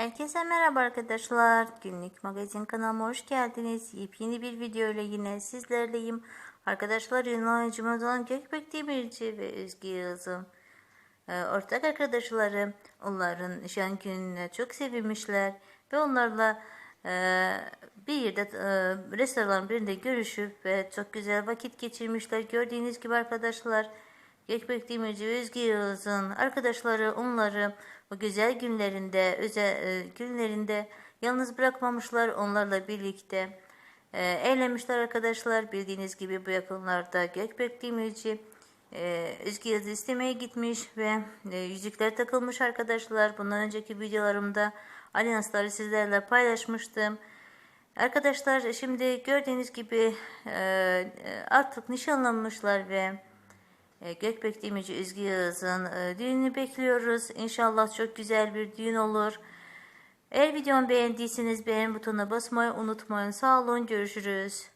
Herkese merhaba arkadaşlar. Günlük magazin kanalıma hoş geldiniz. Yepyeni bir video ile yine sizlerleyim. Arkadaşlar ünlü oyuncumuz olan Gökbek Demirci ve Özge Yıldız'ın e, ortak arkadaşları onların nişan gününe çok sevinmişler ve onlarla e, bir yerde e, restoran birinde görüşüp ve çok güzel vakit geçirmişler. Gördüğünüz gibi arkadaşlar Gökbek Demirci ve Özge Yıldız'ın arkadaşları onları bu güzel günlerinde, özel e, günlerinde yalnız bırakmamışlar onlarla birlikte. E, eğlenmişler arkadaşlar. Bildiğiniz gibi bu yakınlarda Gökbek Demirci e, Yıldız istemeye gitmiş ve e, yüzükler takılmış arkadaşlar. Bundan önceki videolarımda alyansları sizlerle paylaşmıştım. Arkadaşlar şimdi gördüğünüz gibi e, e, artık nişanlanmışlar ve e, Gökbek Demirci Özge Yağız'ın e, düğününü bekliyoruz. İnşallah çok güzel bir düğün olur. Eğer videomu beğendiyseniz beğen butonuna basmayı unutmayın. Sağ olun görüşürüz.